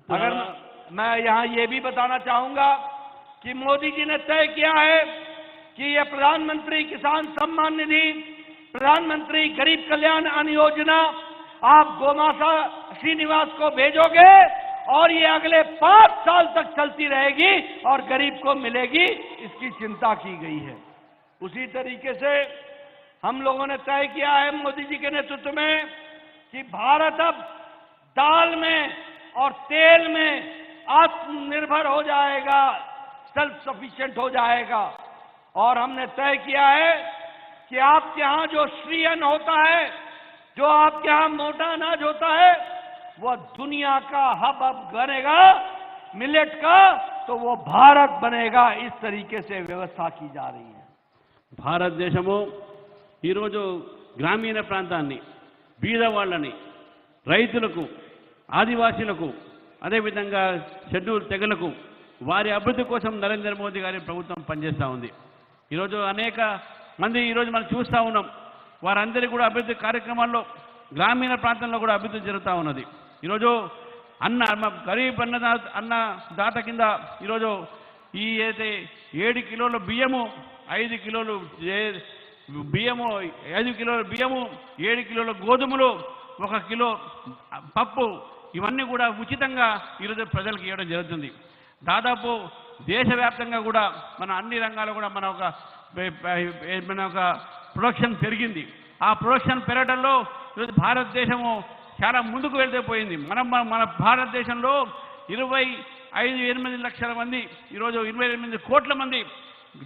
अगर मैं यहाँ ये भी बताना चाहूँगा कि मोदी जी ने तय किया है कि ये प्रधानमंत्री किसान सम्मान निधि, प्रधानमंत्री गरीब कल्याण अन्न योजना आप गोमाता श्रीनिवास को भेजोगे और ये अगले पाँच साल तक चलती रहेगी और गरीब को मिलेगी, इसकी चिंता की गई है। उसी तरीके से हम लोगों ने तय किया है मोदी जी के नेतृत्व में कि भारत अब दाल में और तेल में आत्मनिर्भर हो जाएगा सेल्फ सफिशिएंट हो जाएगा और हमने तय किया है कि आपके यहां जो श्री अन्न होता है जो आपके यहां मोटा अनाज होता है वह दुनिया का हब अब बनेगा मिलेट का तो वो भारत बनेगा इस तरीके से व्यवस्था की जा रही है భారతదేశము ఈరోజు గ్రామీణ ప్రాంతాన్ని బీద వాళ్ళని రైతులకు ఆదివాసీలకు అదేవిధంగా షెడ్యూల్ తెగలకు వారి అభివృద్ధి కోసం నరేంద్ర మోదీ గారి ప్రభుత్వం పనిచేస్తూ ఉంది. ఈరోజు అనేక మంది ఈరోజు మనం చూస్తూ ఉన్నాం. వారందరి కూడా అభివృద్ధి కార్యక్రమాల్లో గ్రామీణ ప్రాంతంలో కూడా అభివృద్ధి జరుగుతూ ఉన్నది. ఈరోజు అన్న గరీబ్ అన్న అన్న దాట కింద ఈరోజు ఈ అయితే ఏడు కిలోల బియ్యము ఐదు కిలోలు బియ్యము ఐదు కిలోల బియ్యము ఏడు కిలోల గోధుమలు ఒక కిలో పప్పు ఇవన్నీ కూడా ఉచితంగా ఈరోజు ప్రజలకు ఇవ్వడం జరుగుతుంది. దాదాపు దేశవ్యాప్తంగా కూడా మన అన్ని రంగాల్లో కూడా మన ఒక మన ఒక ప్రొడక్షన్ పెరిగింది. ఆ ప్రొడక్షన్ పెరగడంలో ఈరోజు భారతదేశము చాలా ముందుకు వెళ్తే పోయింది. మనం మన- మన భారతదేశంలో ఇరవై ఐదు ఎనిమిది లక్షల మంది ఈరోజు ఇరవై ఎనిమిది కోట్ల మంది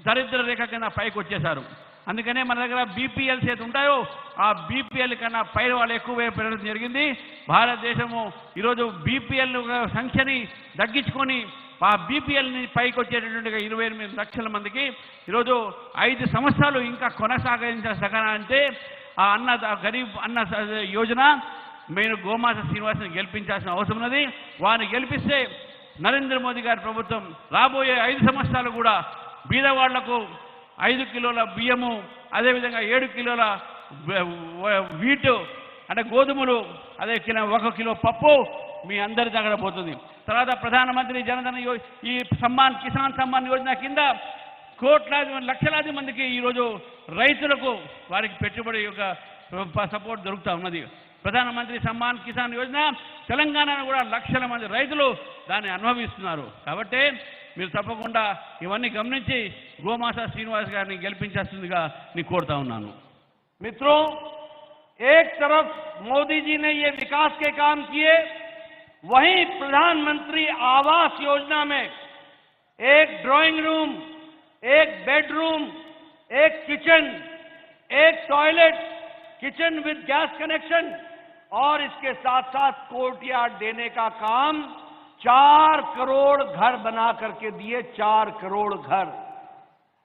దరిద్ర రేఖ కింద పైకి వచ్చేశారు. అందుకనే మన దగ్గర బీపీఎల్స్ ఏది ఉంటాయో ఆ బీపీఎల్ కన్నా పై వాళ్ళు ఎక్కువ పెరగడం జరిగింది. భారతదేశము ఈరోజు బీపీఎల్ సంఖ్యని తగ్గించుకొని ఆ బీపీఎల్ని పైకి వచ్చేటటువంటి ఇరవై ఎనిమిది లక్షల మందికి ఈరోజు ఐదు సంవత్సరాలు ఇంకా కొనసాగించిన సగన అంటే ఆ అన్న గరీబ్ అన్న యోజన మేము గోమాత శ్రీనివాసుని గెలిపించాల్సిన అవసరం ఉన్నది. వారిని గెలిపిస్తే నరేంద్ర మోదీ గారి ప్రభుత్వం రాబోయే ఐదు సంవత్సరాలు కూడా బీదవాళ్ళకు ఐదు కిలోల బియ్యము అదేవిధంగా ఏడు కిలోల వ- వీటు అంటే గోధుమలు అదే కిలో ఒక కిలో పప్పు మీ అందరి దగ్గర పోతుంది. తర్వాత ప్రధానమంత్రి జనధన యో ఈ సమ్మాన్ కిసాన్ సమ్మాన్ యోజన కింద కోట్లాది లక్షలాది మందికి ఈరోజు రైతులకు వారికి పెట్టుబడి యొక్క సపోర్ట్ దొరుకుతూ ఉన్నది. ప్రధానమంత్రి సమ్మాన్ కిసాన్ యోజన తెలంగాణలో కూడా లక్షల మంది రైతులు దాన్ని అనుభవిస్తున్నారు కాబట్టి మీరు తప్పకుండా ఇవన్నీ గమనించి గోమాస శ్రీనివాస్ గారిని గెలిపించాల్సిందిగా నేను కోరుతా ఉన్నాను मित्रों एक तरफ मोदी जी ने ये विकास के काम किए वहीं प्रधानमंत्री आवास योजना में एक ड्राइंग रूम एक बेडरूम एक किचन एक toilet kitchen with gas connection और इसके साथ साथ कोर्टयार्ड देने का काम चार करोड़ घर बना करके दिए, चार करोड़ घर।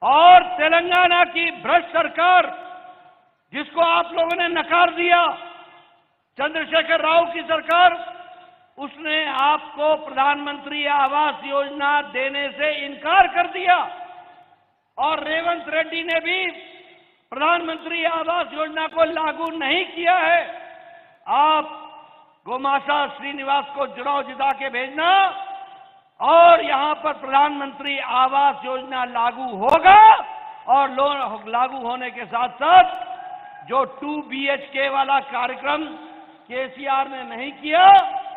और तेलंगाना की भ्रष्ट सरकार, जिसको आप लोगों ने नकार दिया, चंद्रशेखर राव की सरकार, उसने आपको प्रधानमंत्री आवास योजना देने से इनकार कर दिया। और रेवंत रेड्डी ने भी प्रधानमंत्री आवास योजना को लागू नहीं किया है। आप गोमासा श्रीनिवास को जुड़ाव जिता के भेजना और यहाँ पर प्रधानमंत्री आवास योजना लागू होगा और लो- लागू होने के साथ साथ जो टू बीएचके वाला कार्यक्रम केसीआर ने नहीं किया,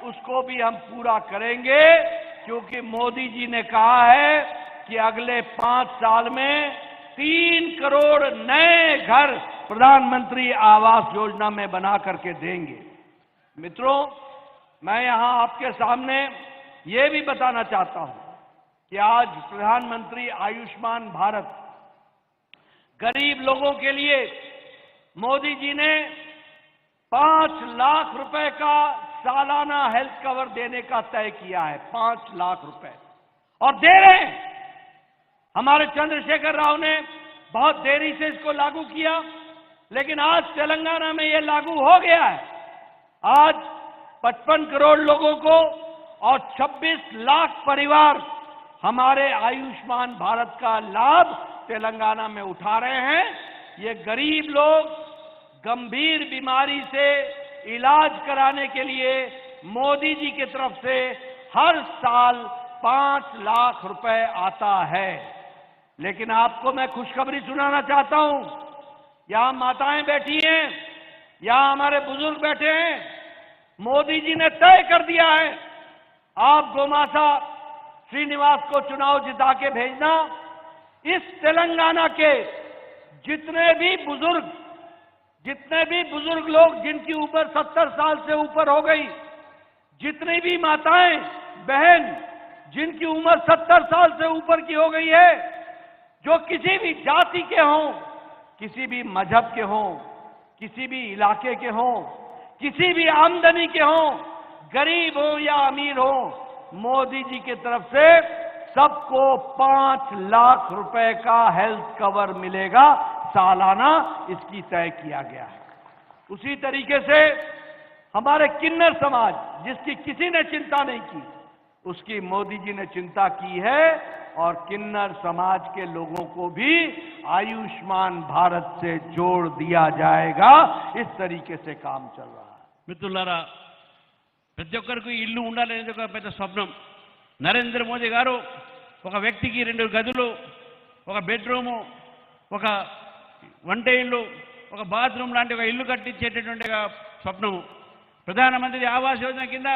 उसको भी हम पूरा करेंगे, क्योंकि मोदी जी ने कहा है कि अगले पाँच साल में तीन करोड़ नए घर प्रधानमंत्री आवास योजना में बना करके देंगे। मित्रों, मैं यहाँ आपके सामने ये भी बताना चाहता हूँ कि आज प्रधानमंत्री आयुष्मान भारत गरीब लोगों के लिए मोदी जी ने पाँच लाख रुपए का सालाना हेल्थ कवर देने का तय किया है, पाँच लाख रुपए। और दे रहे हमारे चंद्रशेखर राव ने बहुत देरी से इसको लागू किया। लेकिन आज तेलंगाना में ये लागू हो गया है। आज 55 करोड़ लोगों को और 26 लाख परिवार हमारे आयुष्मान भारत का लाभ तेलंगाना में उठा रहे हैं। ये गरीब लोग गंभीर बीमारी से इलाज कराने के लिए मोदी जी की तरफ़ से हर साल पाँच लाख रुपए आता है। लेकिन आपको मैं खुशखबरी सुनाना चाहता हूँ यहाँ माताएँ बैठी हैं, यहाँ हमारे बुज़ुर्ग बैठे हैं, मोदी जी ने तय कर दिया है, आप गोमासा श्रीनिवास को चुनाव जिता के भेजना, इस तेलंगाना के जितने भी बुज़ुर्ग, जितने भी बुज़ुर्ग लोग जिनकी उम्र सत्तर साल से ऊपर हो गई, जितनी भी माताएँ, बहन, जिनकी उम्र सत्तर साल से ऊपर की हो गई है, जो किसी भी जाति के हों किसी भी मज़हब के हों, किसी भी इलाके के हों, किसी भी आमदनी के हों, गरीब हो या अमीर हो, मोदी जी की तरफ़ से सबको पाँच लाख रुपए का हेल्थ कवर मिलेगा, सालाना इसकी तय किया गया है। उसी तरीके से हमारे किन्नर समाज, जिसकी किसी ने चिंता नहीं की, उसकी मोदी जी ने चिंता की है और किन्नर समाज के लोगों को भी आयुष्मान भारत से जोड़ दिया जाएगा इस तरीके से काम चल रहा है మిత్రులారా ప్రతి ఒక్కరికి ఇల్లు ఉండాలనేది ఒక పెద్ద స్వప్నం నరేంద్ర మోదీ గారు ఒక వ్యక్తికి రెండు గదులు ఒక బెడ్రూము ఒక వంట ఇల్లు ఒక బాత్రూమ్ లాంటి ఒక ఇల్లు కట్టించేటటువంటి ఒక స్వప్నము ప్రధానమంత్రి ఆవాస్ యోజన కింద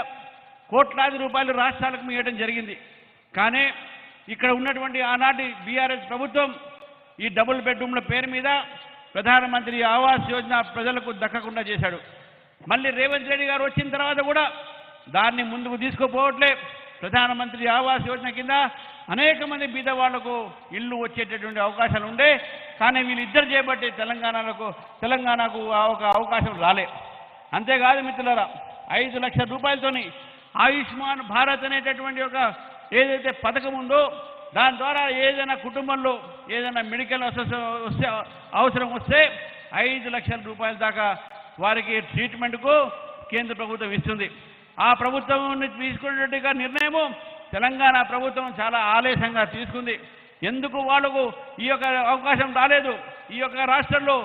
కోట్లాది రూపాయలు రాష్ట్రాలకు ఇవ్వడం జరిగింది కానీ ఇక్కడ ఉన్నటువంటి ఆనాటి బీఆర్ఎస్ ప్రభుత్వం ఈ డబుల్ బెడ్రూమ్ల పేరు మీద ప్రధానమంత్రి ఆవాస్ యోజన ప్రజలకు దక్కకుండా చేశాడు. మళ్ళీ రేవంత్ రెడ్డి గారు వచ్చిన తర్వాత కూడా దాన్ని ముందుకు తీసుకుపోవట్లే. ప్రధానమంత్రి ఆవాస్ యోజన కింద అనేక మంది బీదవాళ్ళకు ఇల్లు వచ్చేటటువంటి అవకాశాలు ఉండే కానీ వీళ్ళిద్దరు చేపట్టి తెలంగాణకు తెలంగాణకు ఆ ఒక అవకాశం రాలే. అంతేకాదు మిత్రులారా ఐదు లక్షల రూపాయలతోని ఆయుష్మాన్ భారత్ అనేటటువంటి ఒక ఏదైతే పథకం ఉందో దాని ద్వారా ఏదైనా కుటుంబంలో ఏదైనా మెడికల్ అసెస్ వస్తే అవసరం వస్తే ఐదు లక్షల రూపాయల దాకా వారికి ట్రీట్మెంట్కు కేంద్ర ప్రభుత్వం ఇస్తుంది. ఆ ప్రభుత్వం తీసుకున్నట్టుగా నిర్ణయము తెలంగాణ ప్రభుత్వం చాలా ఆలస్యంగా తీసుకుంది. ఎందుకు వాళ్ళకు ఈ యొక్క అవకాశం రాలేదు? ఈ యొక్క రాష్ట్రంలో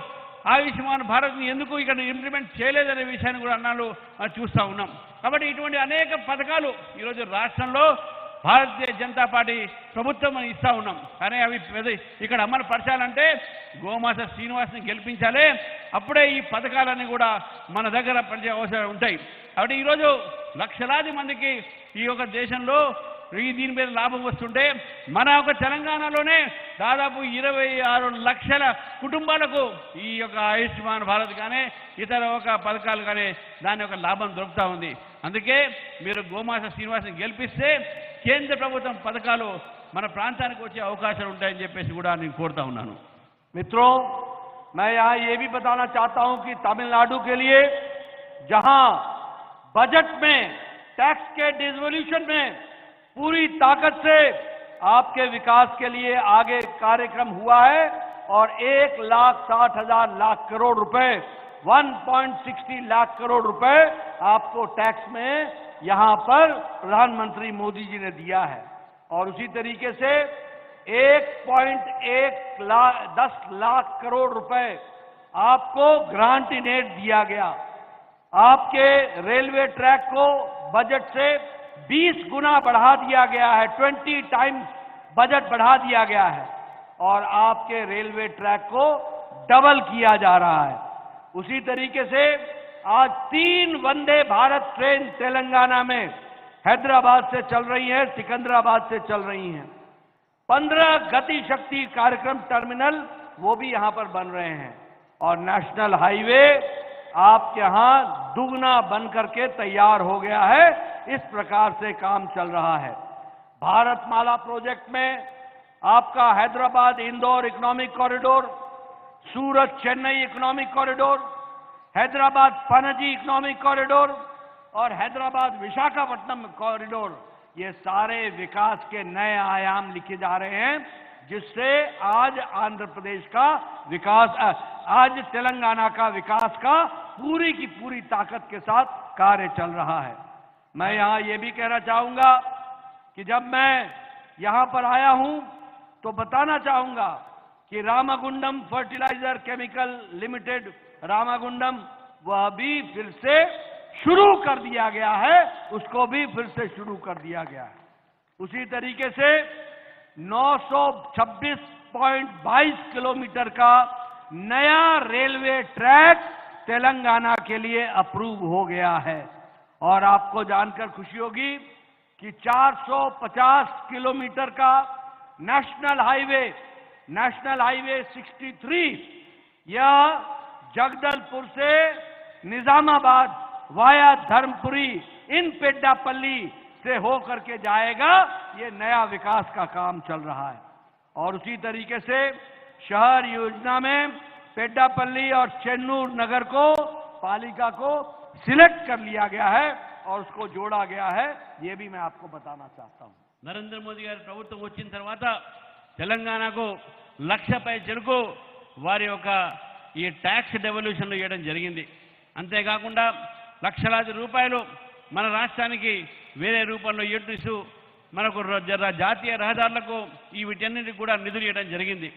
ఆయుష్మాన్ భారత్ని ఎందుకు ఇక్కడ ఇంప్లిమెంట్ చేయలేదనే విషయాన్ని కూడా అన్నాళ్ళు చూస్తూ ఉన్నాం. కాబట్టి ఇటువంటి అనేక పథకాలు ఈరోజు రాష్ట్రంలో భారతీయ జనతా పార్టీ ప్రభుత్వం మనం ఇస్తా ఉన్నాం. కానీ అవి ఇక్కడ అమలు పరచాలంటే గోమాత శ్రీనివాస్ని గెలిపించాలి. అప్పుడే ఈ పథకాలన్నీ కూడా మన దగ్గర పనిచే అవసరం ఉంటాయి. కాబట్టి ఈరోజు లక్షలాది మందికి ఈ యొక్క దేశంలో ఈ దీని మీద లాభం వస్తుంటే మన యొక్క తెలంగాణలోనే దాదాపు ఇరవై ఆరు లక్షల కుటుంబాలకు ఈ యొక్క ఆయుష్మాన్ భారత్ కానీ ఇతర ఒక పథకాలు కానీ దాని యొక్క లాభం దొరుకుతూ ఉంది. అందుకే మీరు గోమాస శ్రీనివాసం గెలిపిస్తే కేంద్ర ప్రభుత్వం పథకాలు మన ప్రాంతానికి వచ్చే అవకాశాలు ఉంటాయని చెప్పేసి కూడా నేను కోరుతా ఉన్నాను मित्रों मैं यहां ये भी बताना चाहता हूं कि तमिलनाडु के लिए जहां बजट में टैक्स के डिवोल्यूशन में पूरी ताकत से आपके विकास के लिए आगे कार्यक्रम हुआ है और एक लाख साठ हजार लाख करोड़ रुपए 1.60 लाख करोड़ रुपए आपको टैक्स में यहाँ पर प्रधानमंत्री मोदी जी ने दिया है। और उसी तरीके से 1.1 लाख दस लाख करोड़ रुपए आपको ग्रांट इन एड दिया गया। आपके रेलवे ट्रैक को बजट से 20 गुना बढ़ा दिया गया है 20 टाइम्स बजट बढ़ा दिया गया है। और आपके रेलवे ट्रैक को डबल किया जा रहा है। उसी तरीके से आज तीन वंदे भारत ट्रेन तेलंगाना में हैदराबाद से चल रही है, सिकंदराबाद से चल रही हैं। पंद्रह गति शक्ति कार्यक्रम टर्मिनल, वो भी यहाँ पर बन रहे हैं। और नेशनल हाईवे आपके यहाँ दुगना बन करके तैयार हो गया है, इस प्रकार से काम चल रहा है। भारत माला प्रोजेक्ट में आपका Hyderabad Indore economic corridor, Surat Chennai economic corridor Hyderabad Panaji economic corridor और हैदराबाद विशाखापट्टनम कॉरिडोर, ये सारे विकास के नए आयाम लिखे जा रहे हैं, जिससे आज आंध्र प्रदेश का विकास आज तेलंगाना का विकास का पूरी की पूरी ताकत के साथ कार्य चल रहा है। मैं यहाँ ये भी कहना चाहूँगा कि जब मैं यहाँ पर आया हूँ तो बताना चाहूँगा कि Ramagundam fertiliser chemical limited Ramagundam, वह भी फिर से शुरू कर दिया गया है, उसको भी फिर से शुरू कर दिया गया है। उसी तरीके से 926.22 किलोमीटर का नया रेलवे ट्रैक तेलंगाना के लिए अप्रूव हो गया है। और आपको जानकर खुशी होगी कि 450 किलोमीटर का नेशनल हाईवे नेशनल हाईवे 63 यह जगदलपुर से निजामाबाद वाया धर्मपुरी इन पेड्डापल्ली से होकर के जाएगा ये नया विकास का काम चल रहा है और उसी तरीके से शहर योजना में पेड्डापल्ली और चेन्नूर नगर को पालिका को सिलेक्ट कर लिया गया है और उसको जोड़ा गया है ये भी मैं आपको बताना चाहता हूं నరేంద్ర మోదీ గారి ప్రభుత్వం వచ్చిన తర్వాత తెలంగాణకు లక్షపై చెరుకు వారి యొక్క ఈ ట్యాక్స్ డెవల్యూషన్లు ఇవ్వడం జరిగింది. అంతేకాకుండా లక్షలాది రూపాయలు మన రాష్ట్రానికి వేరే రూపంలో ఇస్తూ మనకు జాతీయ రహదారులకు ఈ వీటన్నిటికి కూడా నిధులు ఇవ్వడం జరిగింది.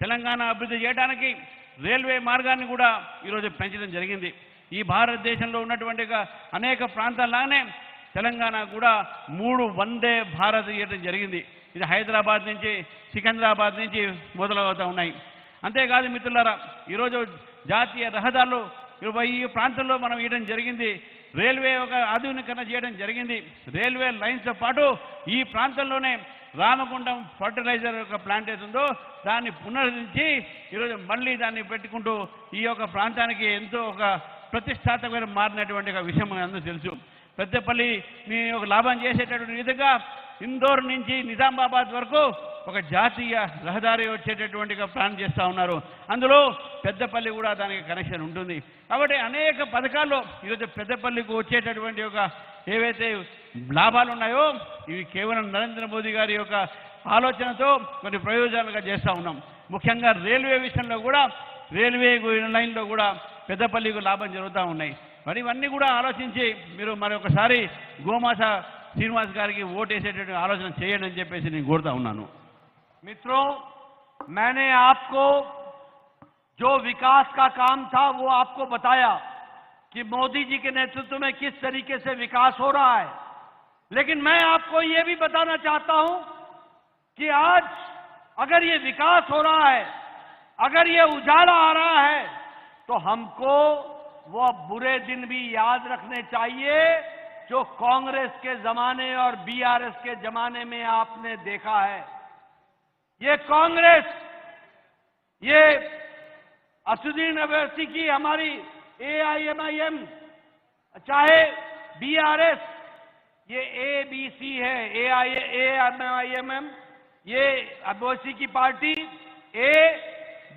తెలంగాణ అభివృద్ధి చేయడానికి రైల్వే మార్గాన్ని కూడా ఈరోజు పెంచడం జరిగింది. ఈ భారతదేశంలో ఉన్నటువంటి అనేక ప్రాంతాల్లానే తెలంగాణ కూడా మూడు వందే భారత్ ఇవ్వడం జరిగింది. ఇది హైదరాబాద్ నుంచి సికింద్రాబాద్ నుంచి మొదలవుతూ ఉన్నాయి. అంతేకాదు మిత్రులారా ఈరోజు జాతీయ రహదారులు ఇరవై ఈ ప్రాంతంలో మనం ఇవ్వడం జరిగింది. రైల్వే ఒక ఆధునీకరణ చేయడం జరిగింది. రైల్వే లైన్స్తో పాటు ఈ ప్రాంతంలోనే రామగుండం ఫర్టిలైజర్ యొక్క ప్లాంట్ ఏదో ఉందో దాన్ని పునరుద్ధరించి ఈరోజు మళ్ళీ దాన్ని పెట్టుకుంటూ ఈ యొక్క ప్రాంతానికి ఎంతో ఒక ప్రతిష్టాత్మకమైన మారినటువంటి ఒక విషయం అందరూ తెలుసు. పెద్దపల్లి మీ ఒక లాభం చేసేటటువంటి విధంగా ఇందోర్ నుంచి నిజామాబాద్ వరకు ఒక జాతీయ రహదారి వచ్చేటటువంటిగా ప్లాన్ చేస్తూ ఉన్నారు. అందులో పెద్దపల్లి కూడా దానికి కనెక్షన్ ఉంటుంది. కాబట్టి అనేక పథకాల్లో ఈరోజు పెద్దపల్లికి వచ్చేటటువంటి ఒక ఏవైతే లాభాలు ఉన్నాయో ఇవి కేవలం నరేంద్ర మోదీ గారి యొక్క ఆలోచనతో కొన్ని ప్రయోజనాలుగా చేస్తూ ఉన్నాం. ముఖ్యంగా రైల్వే విషయంలో కూడా రైల్వే లైన్లో కూడా పెద్దపల్లికి లాభం జరుగుతూ ఉన్నాయి. మరి ఇవన్నీ కూడా ఆలోచించి మీరు మరొకసారి గోమాస శ్రీనివాస్ గారికి ఓటేసేటటువంటి ఆలోచన చేయండి అని చెప్పేసి నేను కోరుతా ఉన్నాను. मित्रों, मैंने आपको जो विकास का काम था, वो आपको बताया कि मोदी जी के नेतृत्व में किस तरीके से विकास हो रहा है। लेकिन मैं आपको ये भी बताना चाहता हूँ कि आज अगर ये विकास हो रहा है, अगर ये उजाला आ रहा है तो हमको वो बुरे दिन भी याद रखने चाहिए, जो कांग्रेस के जमाने और बीआरएस के जमाने में आपने देखा है। ये कांग्रेस, ये असुद्दीन अवैसी की हमारी एआईएमआईएम चाहे बीआरएस ये ए बी सी है A I A I M M ये अबोसी की party A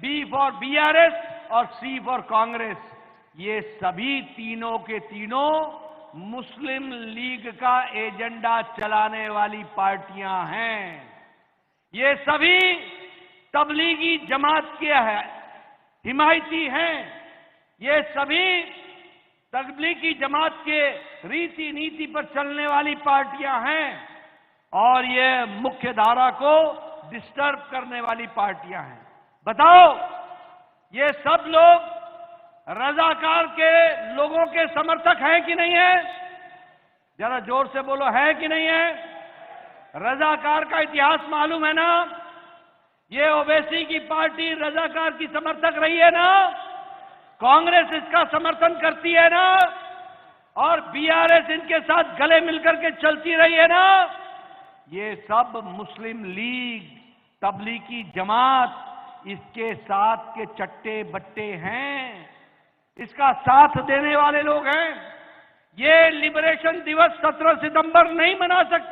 B for BRS और सी फॉर कांग्रेस। ये सभी तीनों के तीनों मुस्लिम लीग का एजेंडा चलाने वाली पार्टियाँ हैं। ये सभी तबलीगी जमात के है, हिमायती हैं। ये सभी तबलीगी जमात के रीति नीति पर चलने वाली पार्टियाँ हैं और ये मुख्य धारा को डिस्टर्ब करने वाली पार्टियाँ हैं। बताओ, ये सब लोग रजाकार के लोगों के समर्थक हैं कि नहीं है? जरा ज़ोर से बोलो, है कि नहीं है? रजाकार का इतिहास मालूम है ना? ये ओवैसी की पार्टी रजाकार की समर्थक रही है ना? कांग्रेस इसका समर्थन करती है ना? और बीआरएस इनके साथ गले मिलकर के चलती रही है ना? ये सब मुस्लिम लीग, तबलीगी जमात इसके साथ के चट्टे बट्टे हैं। इसका साथ देने वाले लोग हैं। ये लिबरेशन दिवस 17 सितंबर नहीं मना सकते।